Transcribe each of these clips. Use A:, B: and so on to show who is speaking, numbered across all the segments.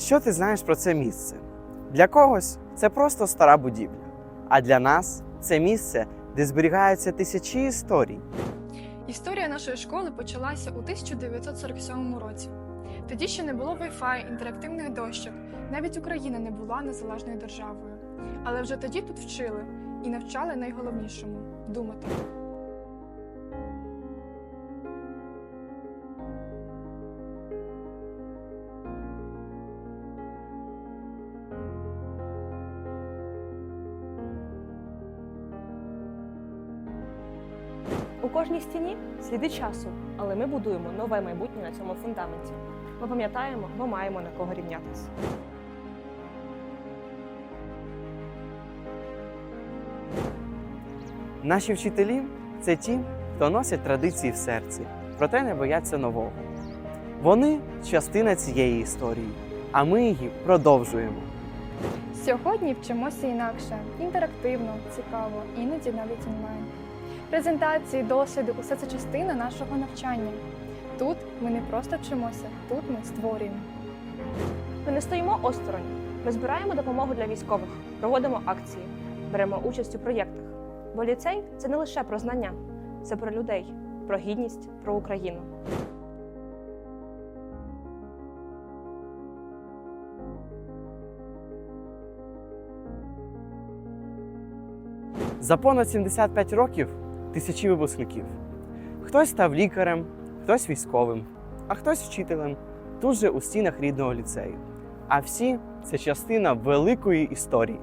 A: Що ти знаєш про це місце? Для когось це просто стара будівля, а для нас це місце, де зберігаються тисячі історій.
B: Історія нашої школи почалася у 1947 році. Тоді ще не було Wi-Fi, інтерактивних дощок, навіть Україна не була незалежною державою. Але вже тоді тут вчили і навчали найголовнішому думати.
C: У кожній стіні сліди часу, але ми будуємо нове майбутнє на цьому фундаменті. Ми пам'ятаємо, бо маємо на кого рівнятися.
A: Наші вчителі це ті, хто носять традиції в серці, проте не бояться нового. Вони частина цієї історії, а ми її продовжуємо.
B: Сьогодні вчимося інакше, інтерактивно, цікаво, іноді навіть онлайн. Презентації, досвіди усе це частина нашого навчання. Тут ми не просто вчимося, тут ми створюємо.
C: Ми не стоїмо осторонь. Ми збираємо допомогу для військових, проводимо акції, беремо участь у проєктах. Бо ліцей це не лише про знання, це про людей, про гідність, про Україну.
A: За понад 75 років тисячі випускників. Хтось став лікарем, хтось військовим, а хтось вчителем тут же у стінах рідного ліцею. А всі це частина великої історії.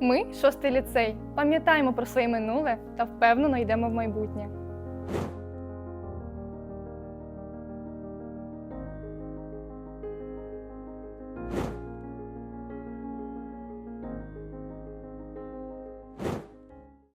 B: Ми шостий ліцей. Пам'ятаємо про своє минуле та впевнено йдемо в майбутнє.